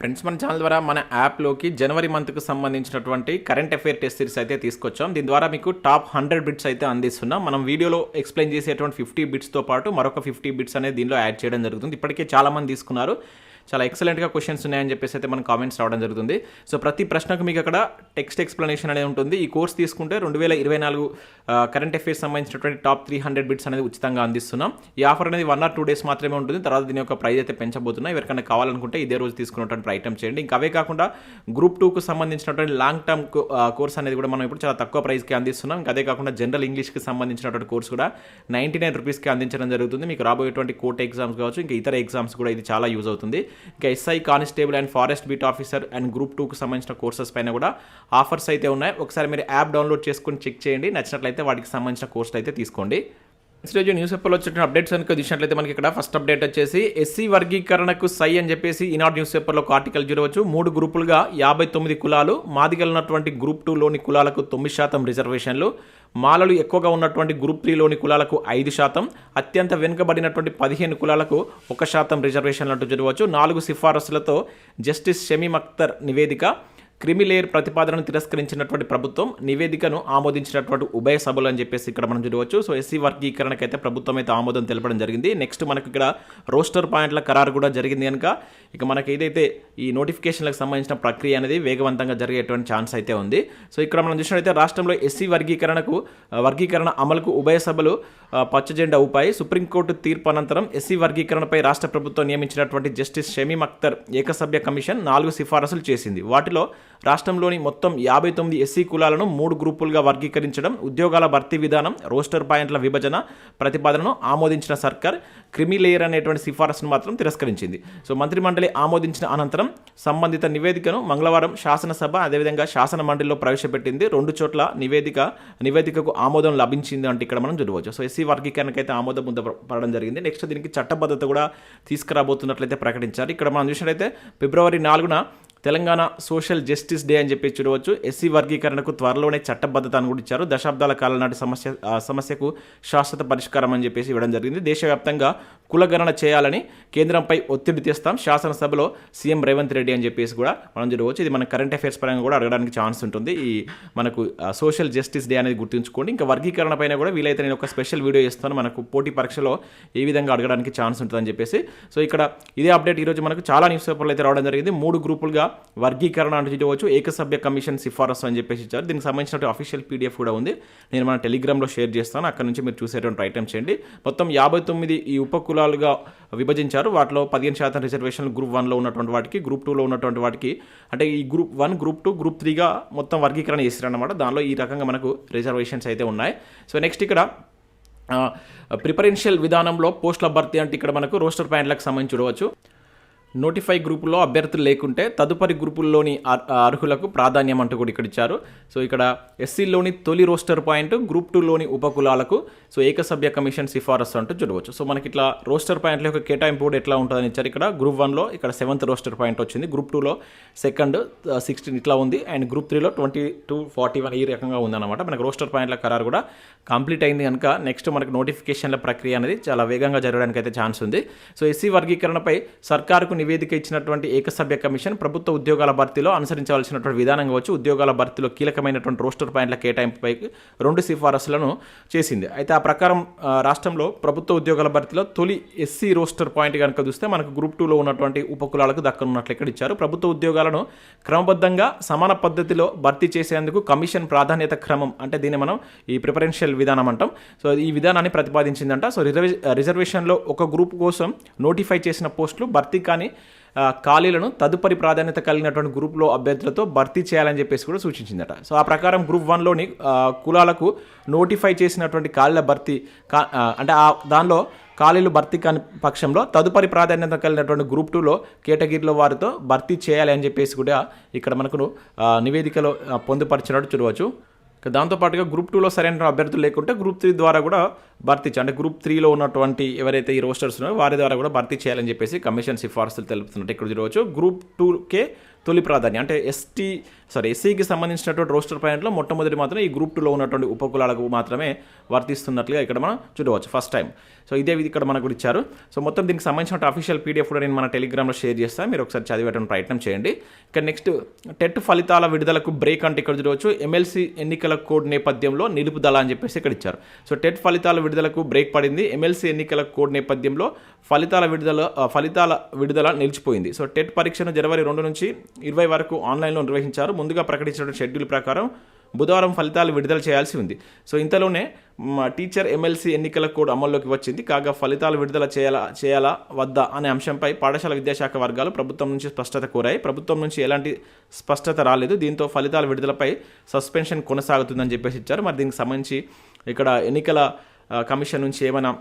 Friends మన channel ద్వారా మన యాప్లోకి జనవరి మంత్కి సంబంధించినటువంటి కరెంట్ అఫైర్ టెస్ట్ సిరీస్ అయితే తీసుకొచ్చాం. దీని ద్వారా మీకు టాప్ హండ్రెడ్ బిట్స్ అయితే అందిస్తున్నాం. మనం వీడియోలో ఎక్స్ప్లెయిన్ చేసేటువంటి ఫిఫ్టీ బిట్స్తో పాటు మరొక ఫిఫ్టీ బిట్స్ అనేది దీనిలో యాడ్ చేయడం జరుగుతుంది. ఇప్పటికే చాలామంది తీసుకున్నారు. చాలా ఎక్సలెంట్గా క్వశ్చన్స్ ఉన్నాయని చెప్పేసి అయితే మన కామెంట్స్ రావడం జరుగుతుంది. సో ప్రతి ప్రశ్నకు మీకు అక్కడ టెక్స్ట్ ఎక్స్ప్లెనేషన్ అనేది ఉంటుంది. ఈ కోర్స్ తీసుకుంటే రెండు వేల ఇరవై నాలుగు కరెంట్ అఫైర్స్ సంబంధించినటువంటి టాప్ త్రీ హండ్రెడ్ బిట్స్ అనేది ఉచితంగా అందిస్తున్నాం. ఈ ఆఫర్ అనేది వన్ ఆర్ టూ డేస్ మాత్రమే ఉంటుంది. తర్వాత దీని యొక్క ప్రైస్ అయితే పెంచబోతున్నాం. ఎవరికైనా కావాలనుకుంటే ఇదే రోజు తీసుకున్నటువంటి ప్రయత్నం చేయండి. ఇంకా అవే కాకుండా గ్రూప్ టూకు సంబంధించినటువంటి లాంగ్ టర్మ్ కోర్స్ అనేది కూడా మనం ఇప్పుడు చాలా తక్కువ ప్రైస్కి అందిస్తున్నాం. ఇంకా అదే కాకుండా జనరల్ ఇంగ్లీష్కి సంబంధించినటువంటి కోర్స్ కూడా నైంటీ నైన్ రూపీస్కి అందించడం జరుగుతుంది. మీకు రాబోయేటువంటి కోర్ట్ ఎగ్జామ్స్ కావచ్చు ఇంకా ఇతర ఎగ్జామ్స్ కూడా ఇది చాలా యూజ్ అవుతుంది. ఇంకా SI constable and forest beat officer and group టూకి సంబంధించిన కోర్సెస్ పైన కూడా ఆఫర్స్ అయితే ఉన్నాయి. ఒకసారి మీరు యాప్ డౌన్లోడ్ చేసుకుని చెక్ చేయండి. నచ్చినట్లయితే వాటికి సంబంధించిన కోర్స్ అయితే తీసుకోండి. రోజు న్యూస్ పేపర్లో వచ్చిన అప్డేట్స్ కనుక చూసినట్లయితే మనకి ఇక్కడ ఫస్ట్ అప్డేట్ వచ్చేసి ఎస్సీ వర్గీకరణకు సై అని చెప్పేసి ఈనాడు న్యూస్ పేపర్లో ఒక ఆర్టికల్ చూడవచ్చు. మూడు గ్రూపులుగా యాభై తొమ్మిది కులాలు మాదిగలు ఉన్నటువంటి గ్రూప్ టూలోని కులాలకు తొమ్మిది శాతం రిజర్వేషన్లు మాలలు ఎక్కువగా ఉన్నటువంటి గ్రూప్ త్రీలోని కులాలకు ఐదు శాతం అత్యంత వెనుకబడినటువంటి పదిహేను కులాలకు ఒక శాతం రిజర్వేషన్లు అంటూ చూడవచ్చు. నాలుగు సిఫారసులతో జస్టిస్ షమీమ్ అఖ్తర్ నివేదిక క్రిమిలేయర్ ప్రతిపాదనను తిరస్కరించినటువంటి ప్రభుత్వం నివేదికను ఆమోదించినటువంటి ఉభయ సభలు అని చెప్పేసి ఇక్కడ మనం చూడవచ్చు. సో ఎస్సీ వర్గీకరణకు అయితే ప్రభుత్వం అయితే ఆమోదం తెలపడం జరిగింది. నెక్స్ట్ మనకు ఇక్కడ రోస్టర్ పాయింట్ల ఖరారు కూడా జరిగింది కనుక ఇక మనకి ఏదైతే ఈ నోటిఫికేషన్లకు సంబంధించిన ప్రక్రియ అనేది వేగవంతంగా జరిగేటువంటి ఛాన్స్ అయితే ఉంది. సో ఇక్కడ మనం చూసినట్లయితే రాష్ట్రంలో ఎస్సీ వర్గీకరణకు వర్గీకరణ అమలుకు ఉభయ సభలు పచ్చజెండా ఊపాయి. సుప్రీంకోర్టు తీర్పు అనంతరం ఎస్సీ వర్గీకరణపై రాష్ట్ర ప్రభుత్వం నియమించినటువంటి జస్టిస్ షమీమ్ అఖ్తర్ ఏకసభ్య కమిషన్ నాలుగు సిఫారసులు చేసింది. వాటిలో రాష్ట్రంలోని మొత్తం యాభై తొమ్మిది ఎస్సీ కులాలను మూడు గ్రూపులుగా వర్గీకరించడం ఉద్యోగాల భర్తీ విధానం రోస్టర్ పాయింట్ల విభజన ప్రతిపాదనను ఆమోదించిన సర్కార్ క్రిమిలేయర్ అనేటువంటి సిఫారసును మాత్రం తిరస్కరించింది. సో మంత్రిమండలి ఆమోదించిన అనంతరం సంబంధిత నివేదికను మంగళవారం శాసనసభ అదేవిధంగా శాసన మండలిలో ప్రవేశపెట్టింది. రెండు చోట్ల నివేదిక నివేదికకు ఆమోదం లభించింది అంటే ఇక్కడ మనం చూడవచ్చు. సో ఎస్సీ వర్గీకరణకైతే ఆమోదం ముందు పడడం జరిగింది. నెక్స్ట్ దీనికి చట్టబద్ధత కూడా తీసుకురాబోతున్నట్లయితే ప్రకటించారు. ఇక్కడ మనం చూసినట్లయితే ఫిబ్రవరి నాలుగున తెలంగాణ సోషల్ జస్టిస్ డే అని చెప్పి చూడవచ్చు. ఎస్సీ వర్గీకరణకు త్వరలోనే చట్టబద్ధత అని కూడా ఇచ్చారు. దశాబ్దాల కాలం నాటి సమస్య సమస్యకు శాశ్వత పరిష్కారం అని చెప్పేసి ఇవ్వడం జరిగింది. దేశవ్యాప్తంగా కులగణన చేయాలని కేంద్రంపై ఒత్తిడి తెస్తాం. శాసనసభలో సీఎం రేవంత్ రెడ్డి అని చెప్పేసి కూడా మనం చూడవచ్చు. ఇది మన కరెంట్ అఫైర్స్ పరంగా కూడా అడగడానికి ఛాన్స్ ఉంటుంది. ఈ మనకు సోషల్ జస్టిస్ డే అనేది గుర్తుంచుకోండి. ఇంకా వర్గీకరణ పైన కూడా వీలైతే నేను ఒక స్పెషల్ వీడియో ఇస్తాను మనకు పోటీ పరీక్షలో ఏ విధంగా అడగడానికి ఛాన్స్ ఉంటుందని చెప్పేసి. సో ఇక్కడ ఇదే అప్డేట్. ఈరోజు మనకు చాలా న్యూస్ పేపర్లు అయితే రావడం జరిగింది. మూడు గ్రూపులుగా వర్గీకరణ అంటే చూడవచ్చు ఏకసభ్య కమిషన్ సిఫారసు అని చెప్పేసి ఇచ్చారు. దీనికి సంబంధించిన అఫీషియల్ పీడిఎఫ్ కూడా ఉంది. నేను మన టెలిగ్రామ్లో షేర్ చేస్తాను. అక్కడ నుంచి మీరు చూసేటువంటి ఐటమ్స్ చేయండి. మొత్తం యాభై తొమ్మిది ఈ ఉపకులాలుగా విభజించారు. వాటిలో పదిహేను శాతం రిజర్వేషన్లు గ్రూప్ వన్లో ఉన్నటువంటి వాటికి గ్రూప్ టూలో ఉన్నటువంటి వాటికి. అంటే ఈ group one group two group త్రీగా మొత్తం వర్గీకరణ చేశారన్నమాట దానిలో ఈ రకంగా మనకు రిజర్వేషన్స్ అయితే ఉన్నాయి. సో నెక్స్ట్ ఇక్కడ ప్రిఫరెన్షియల్ విధానంలో పోస్టుల భర్తీ అంటే ఇక్కడ మనకు రోస్టర్ ప్యాంట్లకు సంబంధించి చూడవచ్చు. నోటిఫై గ్రూపులో అభ్యర్థులు లేకుంటే తదుపరి గ్రూపుల్లోని అర్హులకు ప్రాధాన్యం అంటూ కూడా ఇక్కడ ఇచ్చారు. సో ఇక్కడ ఎస్సీలోని తొలి రోస్టర్ పాయింట్ గ్రూప్ టూలోని ఉపకులాలకు సో ఏకసభ్య కమిషన్ సిఫారసు అంటూ చూడవచ్చు. సో మనకి ఇట్లా రోస్టర్ పాయింట్ల యొక్క కేటాయింపు కూడా ఎట్లా ఉంటుందని ఇచ్చారు ఇక్కడ. గ్రూప్ వన్లో ఇక్కడ సెవెంత్ రోస్టర్ పాయింట్ వచ్చింది. గ్రూప్ టూలో సెకండ్ సిక్స్టీన్ ఇట్లా ఉంది. అండ్ గ్రూప్ త్రీలో ట్వంటీ టూ ఫార్టీ వన్ ఈ రకంగా ఉందన్నమాట. మనకు రోస్టర్ పాయింట్ల ఖరారు కూడా కంప్లీట్ అయింది కనుక నెక్స్ట్ మనకు నోటిఫికేషన్ల ప్రక్రియ అనేది చాలా వేగంగా జరగడానికి అయితే ఛాన్స్ ఉంది. సో ఎస్సీ వర్గీకరణపై సర్కారుకు నివేదిక ఇచ్చినటువంటి ఏకసభ్య కమిషన్ ప్రభుత్వ ఉద్యోగాల భర్తీలో అనుసరించవలసినటువంటి విధానం కావచ్చు ఉద్యోగాల భర్తీలో కీలకమైనటువంటి రోస్టర్ పాయింట్ల కేటాయింపుపై రెండు సిఫారసులను చేసింది. అయితే ఆ ప్రకారం రాష్ట్రంలో ప్రభుత్వ ఉద్యోగాల భర్తీలో తొలి ఎస్సీ రోస్టర్ పాయింట్ కనుక చూస్తే మనకు గ్రూప్ టూలో ఉన్నటువంటి ఉపకులాలకు దక్కనున్నట్లు ఇక్కడ ఇచ్చారు. ప్రభుత్వ ఉద్యోగాలను క్రమబద్ధంగా సమాన పద్ధతిలో భర్తీ చేసేందుకు కమిషన్ ప్రాధాన్యత క్రమం అంటే దీన్ని మనం ఈ ప్రిఫరెన్షియల్ విధానం అంటాం. సో ఈ విధానాన్ని ప్రతిపాదించిందంట. సో రిజర్వే రిజర్వేషన్లో ఒక గ్రూప్ కోసం నోటిఫై చేసిన పోస్టులు భర్తీ కానీ ఖాళీలను తదుపరి ప్రాధాన్యత కలిగినటువంటి గ్రూప్లో అభ్యర్థులతో భర్తీ చేయాలని చెప్పేసి కూడా సూచించిందట. సో ఆ ప్రకారం గ్రూప్ వన్లోని కులాలకు నోటిఫై చేసినటువంటి ఖాళీల భర్తీ అంటే ఆ దానిలో ఖాళీలు భర్తీ కాని పక్షంలో తదుపరి ప్రాధాన్యత కలిగినటువంటి గ్రూప్ టూలో కేటగిరీలో వారితో భర్తీ చేయాలి అని చెప్పేసి కూడా ఇక్కడ మనకు నివేదికలో పొందుపరిచినట్టు చూడవచ్చు. దాంతోపాటుగా గ్రూప్ టూలో సరైన అభ్యర్థులు లేకుంటే గ్రూప్ త్రీ ద్వారా కూడా భర్తీ అంటే గ్రూప్ త్రీలో ఉన్నటువంటి ఎవరైతే ఈ రోస్టర్స్ ఉన్నారో వారి ద్వారా కూడా భర్తీ చేయాలని చెప్పేసి కమిషన్ సిఫార్సులు తెలుపుతున్నట్టు ఇక్కడ చూడవచ్చు. గ్రూప్ టూకే తొలి ప్రాధాన్యం. అంటే ఎస్టీ సారీ ఎస్సీకి సంబంధించినటువంటి రోస్టర్ పాయింట్లో మొట్టమొదటి మాత్రం ఈ గ్రూప్ టూలో ఉన్నటువంటి ఉపకులాలకు మాత్రమే వర్తిస్తున్నట్లుగా ఇక్కడ మనం చూడవచ్చు ఫస్ట్ టైం సో ఇదే ఇది ఇక్కడ మనకు ఇచ్చారు. సో మొత్తం దీనికి సంబంధించిన అఫీషియల్ పీడిఎఫ్ కూడా నేను మన టెలిగ్రామ్లో షేర్ చేస్తాను మీరు ఒకసారి చదివేటువంటి ప్రయత్నం చేయండి. ఇక్కడ నెక్స్ట్ టెట్ ఫలితాల విడుదలకు బ్రేక్ అంటే ఇక్కడ చూడవచ్చు. ఎమ్మెల్సీ ఎన్నికల కోడ్ నేపథ్యంలో నిలుపుదల అని చెప్పేసి ఇక్కడ ఇచ్చారు. సో టెట్ ఫలితాల విడుదలకు బ్రేక్ పడింది. ఎమ్మెల్సీ ఎన్నికల కోడ్ నేపథ్యంలో ఫలితాల విడుదల ఫలితాల విడుదల నిలిచిపోయింది. సో టెట్ పరీక్షను జనవరి రెండు నుంచి ఇరవై వరకు ఆన్లైన్లో నిర్వహించారు. ముందుగా ప్రకటించిన షెడ్యూల్ ప్రకారం బుధవారం ఫలితాలు విడుదల చేయాల్సి ఉంది. సో ఇంతలోనే మా టీచర్ ఎమ్మెల్సీ ఎన్నికల కోడ్ అమల్లోకి వచ్చింది. కాగా ఫలితాలు విడుదల చేయాలా చేయాలా వద్దా అనే అంశంపై పాఠశాల విద్యాశాఖ వర్గాలు ప్రభుత్వం నుంచి స్పష్టత కోరాయి. ప్రభుత్వం నుంచి ఎలాంటి స్పష్టత రాలేదు. దీంతో ఫలితాల విడుదలపై సస్పెన్షన్ కొనసాగుతుందని చెప్పేసి ఇచ్చారు. మరి దీనికి సంబంధించి ఇక్కడ ఎన్నికల కమిషన్ నుంచి ఏమైనా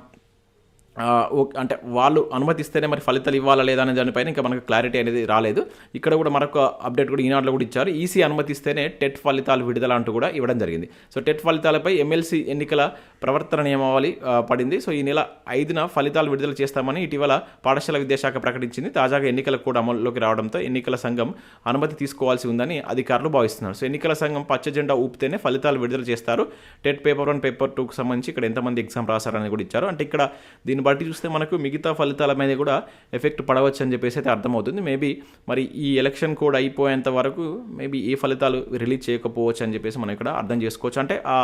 అంటే వాళ్ళు అనుమతిస్తేనే మరి ఫలితాలు ఇవ్వాలా లేదా అనే దానిపైన ఇంకా మనకు క్లారిటీ అనేది రాలేదు. ఇక్కడ కూడా మరొక అప్డేట్ కూడా ఈనాడులో కూడా ఇచ్చారు. ఈసీ అనుమతిస్తేనే టెట్ ఫలితాలు విడుదల అంటూ కూడా ఇవ్వడం జరిగింది. సో టెట్ ఫలితాలపై ఎమ్మెల్సీ ఎన్నికల ప్రవర్తన నియమావళి పడింది. సో ఈ నెల ఐదున ఫలితాలు విడుదల చేస్తామని ఇటీవల పాఠశాల విద్యాశాఖ ప్రకటించింది. తాజాగా ఎన్నికలకు కూడా అమల్లోకి రావడంతో ఎన్నికల సంఘం అనుమతి తీసుకోవాల్సి ఉందని అధికారులు భావిస్తున్నారు. సో ఎన్నికల సంఘం పచ్చ జెండా ఊపితేనే ఫలితాలు విడుదల చేస్తారు. టెట్ పేపర్ వన్ పేపర్ టూకి సంబంధించి ఇక్కడ ఎంతమంది ఎగ్జామ్ రాశారని కూడా ఇచ్చారు. అంటే ఇక్కడ దీన్ని బట్టి చూస్తే మనకు మిగతా ఫలితాల మీద కూడా ఎఫెక్ట్ పడవచ్చు అని చెప్పేసి అయితే అర్థమవుతుంది. మేబీ మరి ఈ ఎలక్షన్ కోడ్ అయిపోయేంత వరకు మేబీ ఏ ఫలితాలు రిలీజ్ చేయకపోవచ్చు అని చెప్పేసి మనం ఇక్కడ అర్థం చేసుకోవచ్చు. అంటే ఆ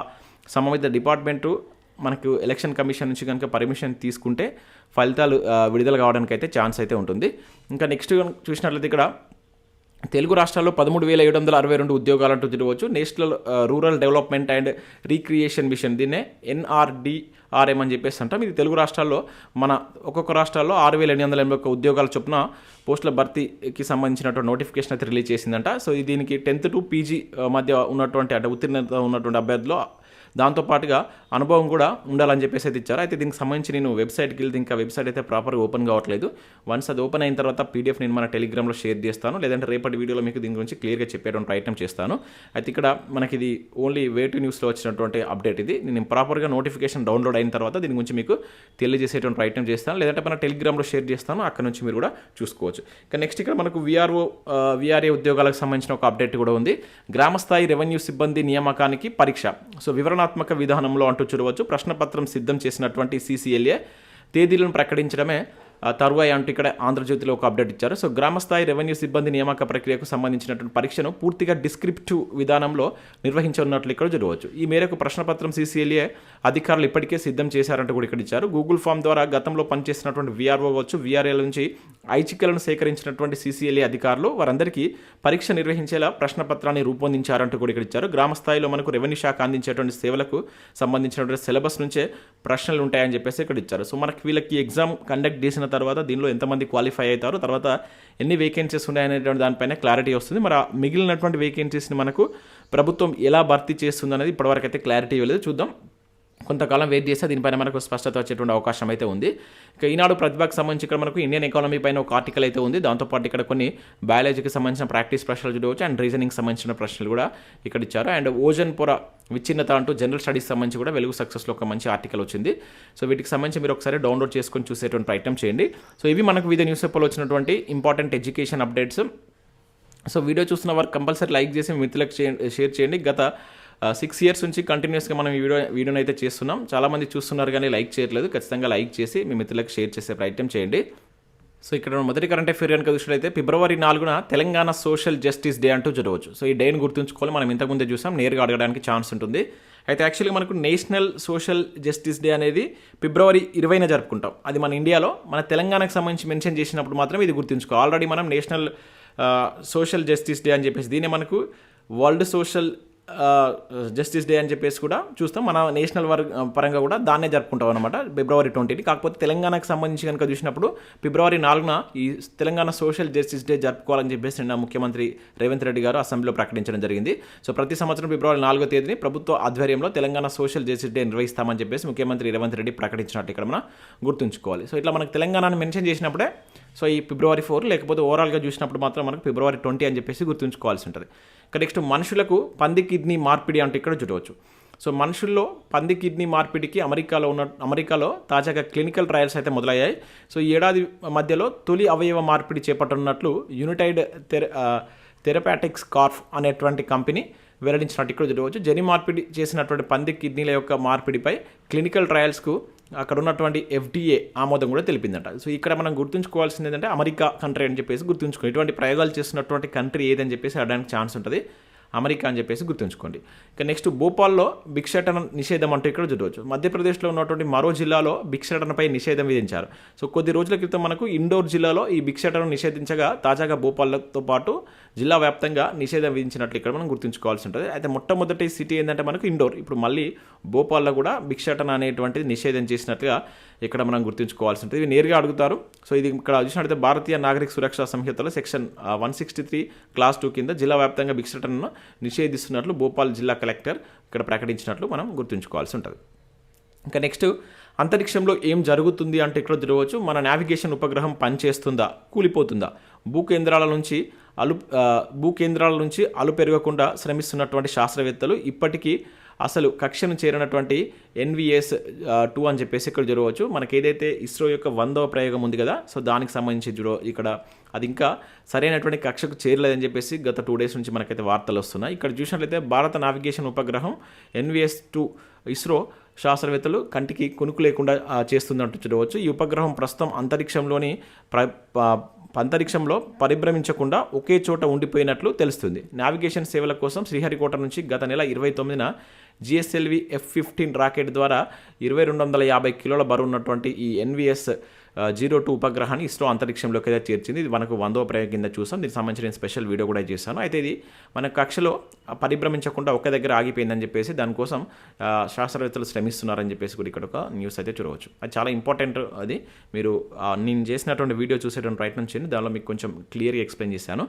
సంబంధిత డిపార్ట్మెంటు మనకు ఎలక్షన్ కమిషన్ నుంచి కనుక పర్మిషన్ తీసుకుంటే ఫలితాలు విడుదల కావడానికి అయితే ఛాన్స్ అయితే ఉంటుంది. ఇంకా నెక్స్ట్ చూసినట్లయితే ఇక్కడ తెలుగు రాష్ట్రాల్లో పదమూడు వేల ఏడు వందల అరవై రెండు ఉద్యోగాలంటూ తిరగవచ్చు. National rural development and recreation mission దీన్నే ఎన్ఆర్డిఆర్ఎం అని చెప్పేసి అంటాం. ఇది తెలుగు రాష్ట్రాల్లో మన ఒక్కొక్క రాష్ట్రాల్లో ఆరు వేల ఎనిమిది వందల ఎనభై ఒక్క ఉద్యోగాల చొప్పున పోస్టుల భర్తీకి సంబంధించినటువంటి నోటిఫికేషన్ అయితే రిలీజ్ చేసిందంట. సో దీనికి టెన్త్ టు పీజీ మధ్య ఉన్నటువంటి అంటే ఉత్తీర్ణత ఉన్నటువంటి అభ్యర్థులు దాంతోపాటుగా అనుభవం కూడా ఉండాలని చెప్పేసి అయితే ఇచ్చారు. అయితే దీనికి సంబంధించి నేను వెబ్సైట్కి వెళ్తే ఇంకా వెబ్సైట్ అయితే ప్రాపర్గా ఓపెన్ కావట్లేదు. వన్స్ అది ఓపెన్ అయిన తర్వాత పీడిఎఫ్ నేను మన టెలిగ్రామ్లో షేర్ చేస్తాను. లేదంటే రేపటి వీడియోలో మీకు దీని గురించి క్లియర్గా చెప్పేటువంటి ప్రయత్నం చేస్తాను. అయితే ఇక్కడ మనకి ఇది ఓన్లీ వేటు న్యూస్లో వచ్చినటువంటి అప్డేట్ ఇది. నేను ప్రాపర్గా నోటిఫికేషన్ డౌన్లోడ్ అయిన తర్వాత దీని గురించి మీకు తెలియజేసేటువంటి ప్రయత్నం చేస్తాను. లేదంటే మన టెలిగ్రామ్లో షేర్ చేస్తాను. అక్కడ నుంచి మీరు కూడా చూసుకోవచ్చు. ఇంకా నెక్స్ట్ ఇక్కడ మనకు విఆర్ఓ విఆర్ఏ ఉద్యోగాలకు సంబంధించిన ఒక అప్డేట్ కూడా ఉంది. గ్రామస్థాయి రెవెన్యూ సిబ్బంది నియామకానికి పరీక్ష. సో వివరణ వివరణాత్మక విధానంలో అంటూ చూడవచ్చు. ప్రశ్నపత్రం సిద్ధం చేసినటువంటి సీసీఎల్ఏ తేదీలను ప్రకటించడమే తరువాయి అంటూ ఇక్కడ ఆంధ్రజ్యోతిలో ఒక అప్డేట్ ఇచ్చారు. సో గ్రామస్థాయి రెవెన్యూ సిబ్బంది నియామక ప్రక్రియకు సంబంధించినటువంటి పరీక్షను పూర్తిగా డిస్క్రిప్టివ్ విధానంలో నిర్వహించనున్నట్లు ఇక్కడ చూడవచ్చు. ఈ మేరకు ప్రశ్నపత్రం సీసీఎల్ఏ అధికారులు ఇప్పటికే సిద్ధం చేశారంటూ కూడా ఇక్కడ ఇచ్చారు. గూగుల్ ఫామ్ ద్వారా గతంలో పనిచేసినటువంటి వీఆర్ఓ వచ్చు వీఆర్ఏల నుంచి ఐచికలను సేకరించినటువంటి సీసీఎల్ఏ అధికారులు వారందరికీ పరీక్ష నిర్వహించేలా ప్రశ్నపత్రాన్ని రూపొందించారంటూ కూడా ఇక్కడ ఇచ్చారు. గ్రామ స్థాయిలో మనకు రెవెన్యూ శాఖ అందించేటువంటి సేవలకు సంబంధించినటువంటి సిలబస్ నుంచే ప్రశ్నలు ఉంటాయని చెప్పేసి ఇక్కడ ఇచ్చారు. సో మనకి వీళ్ళకి ఎగ్జామ్ కండక్ట్ చేసిన తర్వాత దీనిలో ఎంతమంది క్వాలిఫై అవుతారు తర్వాత ఎన్ని వేకెన్సీస్ ఉన్నాయనేటువంటి దానిపైన క్లారిటీ వస్తుంది. మరి మిగిలినటువంటి వేకెన్సీస్ని మనకు ప్రభుత్వం ఎలా భర్తీ చేస్తుంది అనేది ఇప్పటివరకు అయితే క్లారిటీ ఇవ్వలేదు. చూద్దాం. కొంతకాలం వెయిట్ చేస్తే దీనిపైన మనకు స్పష్టత వచ్చేటువంటి అవకాశం అయితే ఉంది. ఇక ఈనాడు ప్రతిభకు సంబంధించి ఇక్కడ మనకు ఇండియన్ ఎకానమీ పైన ఒక ఆర్టికల్ అయితే ఉంది. దాంతోపాటు ఇక్కడ కొన్ని బయాలజీకి సంబంధించిన ప్రాక్టీస్ ప్రశ్నలు చూడవచ్చు అండ్ రీజనింగ్ సంబంధించిన ప్రశ్నలు కూడా ఇక్కడ ఇచ్చారు. అండ్ ఓజన్ పొర విచ్ఛిన్నత అంటూ జనరల్ స్టడీస్ సంబంధించి కూడా వెలుగు సక్సెస్లో ఒక మంచి ఆర్టికల్ వచ్చింది. సో వీటికి సంబంధించి మీరు ఒకసారి డౌన్లోడ్ చేసుకొని చూసేటువంటి ప్రయత్నం చేయండి. సో ఇవి మనకు వివిధ న్యూస్ పేపర్లో వచ్చినటువంటి important education updates so video చూస్తున్న వారు కంపల్సరీ లైక్ చేసి మిత్రులకు షేర్ చేయండి. గత సిక్స్ ఇయర్స్ నుంచి కంటిన్యూస్గా మనం ఈ వీడియో వీడియోని అయితే చేస్తున్నాం. చాలామంది చూస్తున్నారు కానీ లైక్ చేయట్లేదు. ఖచ్చితంగా లైక్ చేసి మీ మిత్రులకు షేర్ చేసే ప్రయత్నం చేయండి. సో ఇక్కడ మొదటి కరెంట్ అఫేర్ కనుక చూసినట్లయితే ఫిబ్రవరి నాలుగున తెలంగాణ సోషల్ జస్టిస్ డే అంటూ జరగవచ్చు. సో ఈ డేని గుర్తుంచుకోవాలి. మనం ఇంతకుముందే చూసాం. నేరుగా అడగడానికి ఛాన్స్ ఉంటుంది. అయితే యాక్చువల్గా మనకు నేషనల్ సోషల్ జస్టిస్ డే అనేది ఫిబ్రవరి ఇరవైన జరుపుకుంటాం. అది మన ఇండియాలో మన తెలంగాణకు సంబంధించి మెన్షన్ చేసినప్పుడు మాత్రం ఇది గుర్తుంచుకో. ఆల్రెడీ మనం నేషనల్ సోషల్ జస్టిస్ డే అని చెప్పేసి దీన్ని మనకు వరల్డ్ సోషల్ జస్టిస్ డే అని చెప్పేసి కూడా చూస్తాం. మన నేషనల్ వర్ పరంగా కూడా దాన్నే జరుపుకుంటాం అనమాట ఫిబ్రవరి ట్వంటీని కాకపోతే తెలంగాణకు సంబంధించి కనుక చూసినప్పుడు ఫిబ్రవరి నాలుగున ఈ తెలంగాణ సోషల్ జస్టిస్ డే జరుపుకోవాలని చెప్పేసి నిన్న ముఖ్యమంత్రి రేవంత్ రెడ్డి గారు అసెంబ్లీలో ప్రకటించడం జరిగింది. సో ప్రతి సంవత్సరం ఫిబ్రవరి నాలుగో తేదీని ప్రభుత్వ ఆధ్వర్యంలో తెలంగాణ సోషల్ జస్టిస్ డే నిర్వహిస్తామని చెప్పేసి ముఖ్యమంత్రి రేవంత్ రెడ్డి ప్రకటించినట్టు ఇక్కడ మనం గుర్తుంచుకోవాలి. సో ఇట్లా మనకు తెలంగాణను మెన్షన్ చేసినప్పుడే సో ఈ ఫిబ్రవరి ఫోర్ లేకపోతే ఓవరాల్గా చూసినప్పుడు మాత్రం మనకు ఫిబ్రవరి ట్వంటీ అని చెప్పేసి గుర్తుంచుకోవాల్సి ఉంటుంది. ఇక నెక్స్ట్ మనుషులకు పంది కిడ్నీ మార్పిడి అంటే ఇక్కడ చూడవచ్చు. సో మనుషుల్లో పంది కిడ్నీ మార్పిడికి అమెరికాలో ఉన్న అమెరికాలో తాజాగా క్లినికల్ ట్రయల్స్ అయితే మొదలయ్యాయి. సో ఈ ఏడాది మధ్యలో తొలి అవయవ మార్పిడి చేపట్టనున్నట్లు యునిటైడ్ తెర థెరపాటిక్స్ కార్ఫ్ అనేటువంటి కంపెనీ వెల్లడించినట్టు ఇక్కడ చూడవచ్చు. జని మార్పిడి చేసినటువంటి పంది కిడ్నీల యొక్క మార్పిడిపై క్లినికల్ ట్రయల్స్కు అక్కడ ఉన్నటువంటి ఎఫ్డీఏ ఆమోదం కూడా తెలిపిందట. సో ఇక్కడ మనం గుర్తుంచుకోవాల్సింది ఏంటంటే అమెరికా కంట్రీ అని చెప్పేసి గుర్తుంచుకో ఇటువంటి ప్రయోగాలు చేస్తున్నటువంటి కంట్రీ ఏదని చెప్పేసి అడడానికి ఛాన్స్ ఉంటుంది. అమెరికా అని చెప్పేసి గుర్తుంచుకోండి. ఇక నెక్స్ట్ భోపాల్లో భిక్షాటన నిషేధం అంటూ ఇక్కడ చూడవచ్చు. మధ్యప్రదేశ్లో ఉన్నటువంటి మరో జిల్లాలో భిక్షాటనపై నిషేధం విధించారు. సో కొద్ది రోజుల క్రితం మనకు ఇండోర్ జిల్లాలో ఈ భిక్షాటనను నిషేధించగా తాజాగా భోపాల్తో పాటు జిల్లా వ్యాప్తంగా నిషేధం విధించినట్లు ఇక్కడ మనం గుర్తుంచుకోవాల్సి ఉంటుంది. అయితే మొట్టమొదటి సిటీ ఏంటంటే మనకు ఇండోర్. ఇప్పుడు మళ్ళీ భోపాల్లో కూడా భిక్షాటన అనేటువంటిది నిషేధం చేసినట్టుగా ఇక్కడ మనం గుర్తుంచుకోవాల్సి ఉంటుంది. ఇవి నేరుగా అడుగుతారు. సో ఇది ఇక్కడ చూసినట్లయితే భారతీయ నాగరిక సురక్షా సంహితలో section one sixty three clause two కింద జిల్లా వ్యాప్తంగా భిక్షాటనను నిషేధిస్తున్నట్లు భోపాల్ జిల్లా కలెక్టర్ ఇక్కడ ప్రకటించినట్లు మనం గుర్తుంచుకోవాల్సి ఉంటుంది. ఇంకా నెక్స్ట్ అంతరిక్షంలో ఏం జరుగుతుంది అంటే ఇక్కడ తిరగవచ్చు మన నావిగేషన్ ఉపగ్రహం పనిచేస్తుందా? కూలిపోతుందా? భూ కేంద్రాల నుంచి అలు భూకేంద్రాల భూ కేంద్రాల నుంచి అలు పెరగకుండా శ్రమిస్తున్నటువంటి శాస్త్రవేత్తలు ఇప్పటికీ అసలు కక్షను చేరినటువంటి ఎన్విఎస్ టూ అని చెప్పేసి ఇక్కడ జరగవచ్చు. మనకి ఏదైతే ఇస్రో యొక్క వందవ ప్రయోగం ఉంది కదా సో దానికి సంబంధించి జురో ఇక్కడ అది ఇంకా సరైనటువంటి కక్షకు చేరలేదని చెప్పేసి గత టూ డేస్ నుంచి మనకైతే వార్తలు వస్తున్నాయి. ఇక్కడ చూసినట్లయితే భారత నావిగేషన్ ఉపగ్రహం ఎన్విఎస్ టూ ఇస్రో శాస్త్రవేత్తలు కంటికి కొనుక్కు లేకుండా చేస్తుందంటూ చూడవచ్చు. ఈ ఉపగ్రహం ప్రస్తుతం అంతరిక్షంలోని ప్ర ప- అంతరిక్షంలో పరిభ్రమించకుండా ఒకే చోట ఉండిపోయినట్లు తెలుస్తుంది. నావిగేషన్ సేవల కోసం శ్రీహరికోట నుంచి గత నెల ఇరవై తొమ్మిదిన జిఎస్ఎల్వి ఎఫ్ ఫిఫ్టీన్ రాకెట్ ద్వారా ఇరవై రెండు వందల యాభై కిలోల బరువు ఉన్నటువంటి ఈ ఎన్విఎస్ జీరో టూ ఉపగ్రహాన్ని ఇస్రో అంతరిక్షంలోకి అయితే చేర్చింది. ఇది మనకు వందవ ప్రయోగం కింద చూసాం. దీనికి సంబంధించిన స్పెషల్ వీడియో కూడా చేశాను. అయితే ఇది మన కక్షలో పరిభ్రమించకుండా ఒక్క దగ్గర ఆగిపోయిందని చెప్పేసి దానికోసం శాస్త్రవేత్తలు శ్రమిస్తున్నారని చెప్పేసి కూడా ఇక్కడ ఒక న్యూస్ అయితే చూడవచ్చు. అది చాలా ఇంపార్టెంట్ అది. మీరు నేను చేసినటువంటి వీడియో చూసేటువంటి ప్రయత్నం చేయండి. దానిలో మీకు కొంచెం క్లియర్గా ఎక్స్ప్లెయిన్ చేశాను.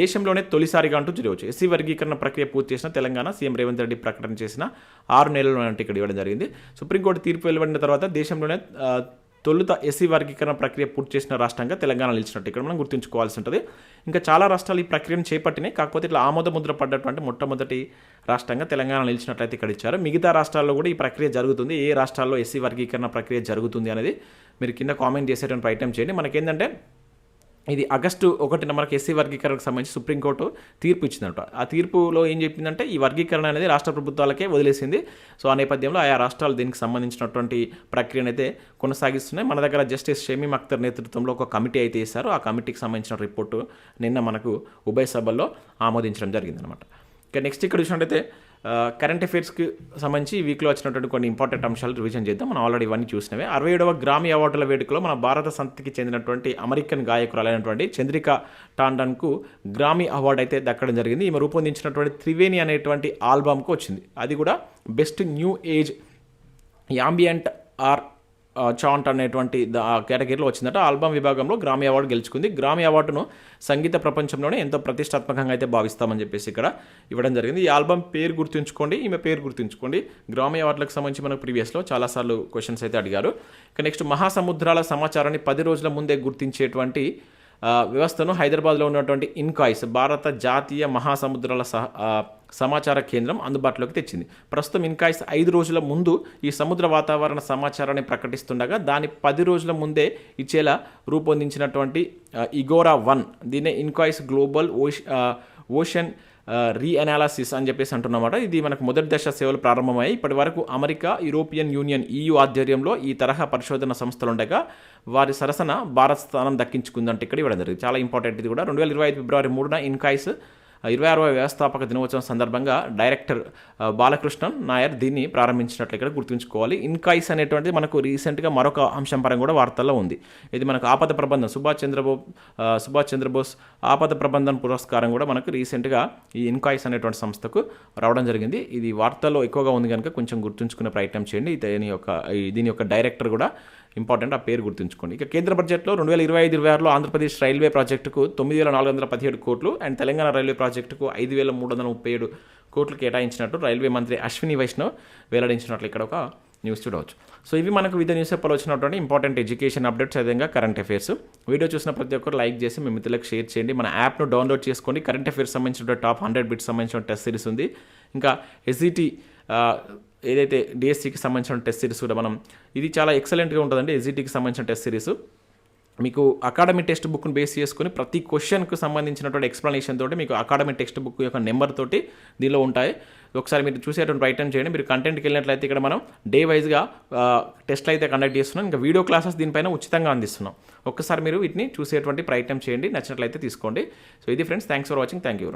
దేశంలోనే తొలిసారిగా అంటూ చూడవచ్చు. ఎస్సీ వర్గీకరణ ప్రక్రియ పూర్తి చేసిన తెలంగాణ సీఎం రేవంత్ రెడ్డి ప్రకటన చేసిన ఆరు నెలలు అంటే ఇక్కడ ఇవ్వడం జరిగింది. సుప్రీంకోర్టు తీర్పు వెలువడిన తర్వాత దేశంలోనే తొలుత ఎస్సీ వర్గీకరణ ప్రక్రియ పూర్తి చేసిన రాష్ట్రంగా తెలంగాణ నిలిచినట్టు ఇక్కడ మనం గుర్తుంచుకోవాల్సి ఉంటుంది. ఇంకా చాలా రాష్ట్రాలు ఈ ప్రక్రియను చేపట్టినాయి. కాకపోతే ఇట్లా ఆమోద ముద్ర పడ్డటువంటి మొట్టమొదటి రాష్ట్రంగా తెలంగాణ నిలిచినట్లయితే ఇక్కడ ఇచ్చారు. మిగతా రాష్ట్రాల్లో కూడా ఈ ప్రక్రియ జరుగుతుంది. ఏ రాష్ట్రాల్లో ఎస్సీ వర్గీకరణ ప్రక్రియ జరుగుతుంది అనేది మీరు కింద కామెంట్ చేసేటువంటి ప్రయత్నం చేయండి. మనకేంటంటే ఇది ఆగస్టు ఒకటిన మనకి ఎస్సీ వర్గీకరణకు సంబంధించి సుప్రీంకోర్టు తీర్పు ఇచ్చిందంట. ఆ తీర్పులో ఏం చెప్పిందంటే ఈ వర్గీకరణ అనేది రాష్ట్ర ప్రభుత్వాలకే వదిలేసింది. సో ఆ నేపథ్యంలో ఆయా రాష్ట్రాలు దీనికి సంబంధించినటువంటి ప్రక్రియను అయితే కొనసాగిస్తున్నాయి. మన దగ్గర జస్టిస్ షమీమ్ అఖ్తర్ నేతృత్వంలో ఒక కమిటీ అయితే ఇస్తారు ఆ కమిటీకి సంబంధించిన రిపోర్టు నిన్న మనకు ఉభయ సభల్లో ఆమోదించడం జరిగిందనమాట ఇక నెక్స్ట్ ఇక్కడ చూసినట్టయితే కరెంట్ అఫైర్స్కి సంబంధించి ఈ వీక్లో వచ్చినటువంటి కొన్ని ఇంపార్టెంట్ అంశాలు రివిజన్ చేద్దాం. మనం ఆల్రెడీ ఇవన్నీ చూసినవే. అరవై ఏడవ గ్రామీ అవార్డుల వేడుకలో మన భారత సంతతికి చెందినటువంటి అమెరికన్ గాయకురాలైనటువంటి చంద్రిక టాండన్కు గ్రామీ అవార్డు అయితే దక్కడం జరిగింది. ఈమె రూపొందించినటువంటి త్రివేణి అనేటువంటి ఆల్బమ్కు వచ్చింది. అది కూడా best new age ambient or chant అనేటువంటి ఆ కేటగిరీలో వచ్చిందట. ఆల్బమ్ విభాగంలో గ్రామీ అవార్డు గెలుచుకుంది. గ్రామీ అవార్డును సంగీత ప్రపంచంలోనే ఎంతో ప్రతిష్టాత్మకంగా అయితే భావిస్తామని చెప్పేసి ఇక్కడ ఇవ్వడం జరిగింది. ఈ ఆల్బమ్ పేరు గుర్తుంచుకోండి ఈమె పేరు గుర్తుంచుకోండి. గ్రామీ అవార్డులకు సంబంధించి మనకు ప్రీవియస్లో చాలాసార్లు క్వశ్చన్స్ అయితే అడిగారు. ఇక నెక్స్ట్ మహాసముద్రాల సమాచారాన్ని పది రోజుల ముందే గుర్తించేటువంటి వ్యవస్థను హైదరాబాద్లో ఉన్నటువంటి ఇన్కాయిస్ భారత జాతీయ మహాసముద్రాల సహ సమాచార కేంద్రం అందుబాటులోకి తెచ్చింది. ప్రస్తుతం ఇన్కాయిస్ ఐదు రోజుల ముందు ఈ సముద్ర వాతావరణ సమాచారాన్ని ప్రకటిస్తుండగా దాని పది రోజుల ముందే ఇచ్చేలా రూపొందించినటువంటి ఇగోరా వన్ దీన్ని ఇన్కాయిస్ గ్లోబల్ ఓష్ ఓషన్ రీఅనాలసిస్ అని చెప్పేసి అంటున్నమాట. ఇది మనకు మొదటి దశ సేవలు ప్రారంభమయ్యాయి. ఇప్పటి వరకు అమెరికా యూరోపియన్ యూనియన్ ఈయూ ఆధ్వర్యంలో ఈ తరహా పరిశోధన సంస్థలు ఉండగా వారి సరసన భారత్ స్థానం దక్కించుకుందంటే. ఇక్కడ ఇవ్వడం జరిగింది. చాలా ఇంపార్టెంట్ ఇది కూడా. రెండు వేల ఇరవై ఐదు ఫిబ్రవరి మూడున ఇన్కాయిస్ ఇరవై అరవై వ్యవస్థాపక దినోత్సవం సందర్భంగా డైరెక్టర్ బాలకృష్ణన్ నాయర్ దీన్ని ప్రారంభించినట్లు ఇక్కడ గుర్తుంచుకోవాలి. ఇన్కాయిస్ అనేటువంటిది మనకు రీసెంట్గా మరొక అంశం పరంగా కూడా వార్తల్లో ఉంది. ఇది మనకు ఆపద ప్రబంధం సుభాష్ చంద్రబోస్ సుభాష్ చంద్రబోస్ ఆపద ప్రబంధం పురస్కారం కూడా మనకు రీసెంట్గా ఈ ఇన్కాయిస్ అనేటువంటి సంస్థకు రావడం జరిగింది. ఇది వార్తల్లో ఎక్కువగా ఉంది కనుక కొంచెం గుర్తుంచుకునే ప్రయత్నం చేయండి. దీని యొక్క దీని యొక్క డైరెక్టర్ కూడా ఇంపార్టెంట్ ఆ పేరు గుర్తుంచుకోండి. ఇక కేంద్ర బడ్జెట్లో రెండు వేల ఇరవై ఐదు ఇరవై ఆరులో ఆంధ్రప్రదేశ్ రైల్వే ప్రాజెక్టుకు తొమ్మిది వేల నాలుగు వందల పదిహేడు కోట్లు అండ్ తెలంగాణ రైల్వే ప్రాజెక్టుకు ఐదు వేల మూడు వందల ముప్పై ఏడు కోట్లు కేటాయించినట్టు రైల్వే మంత్రి అశ్విని వైష్ణవ్ వెల్లడించినట్లు ఇక్కడ ఒక న్యూస్ చూడవచ్చు. సో ఇవి మనకు వివిధ న్యూస్ పేపర్లో వచ్చినటువంటి ఇంపార్టెంట్ ఎడ్యుకేషన్ అప్డేట్స్ అదేవిధంగా కరెంట్ అఫైర్స్. వీడియో చూసిన ప్రతి ఒక్కరు లైక్ చేసి మీ మిత్రులకు షేర్ చేయండి. మన యాప్ను డౌన్లోడ్ చేసుకోండి. కరెంట్ అఫైర్స్ సంబంధించిన టాప్ హండ్రెడ్ బిట్స్ సంబంధించిన టెస్ట్ సిరీస్ ఉంది. ఇంకా ఎస్ఈటీ ఏదైతే డిఎస్సికి సంబంధించిన టెస్ట్ సిరీస్ కూడా మనం ఇది చాలా ఎక్సలెంట్గా ఉంటుందండి ఎస్జిటికి సంబంధించిన టెస్ట్ సిరీస్ మీకు అకాడమీ టెక్స్ట్ బుక్ని బేస్ చేసుకొని ప్రతి క్వశ్చన్కు సంబంధించినటువంటి ఎక్స్ప్లెనేషన్ తోటి మీకు అకాడమీ టెక్స్ట్ బుక్ యొక్క నెంబర్ తోటి దీనిలో ఉంటాయి. ఒకసారి మీరు చూసేటువంటి ప్రయత్నం చేయండి. మీరు కంటెంట్కి వెళ్ళినట్లయితే ఇక్కడ మనం డే వైజ్గా టెస్ట్లు అయితే కండక్ట్ చేస్తున్నాం. ఇంకా వీడియో క్లాసెస్ దీనిపైన ఉచితంగా అందిస్తున్నాం. ఒక్కసారి మీరు వీటిని చూసేటువంటి ప్రయత్నం చేయండి. నచ్చినట్లయితే తీసుకోండి. సో ఇది friends thanks for watching thank you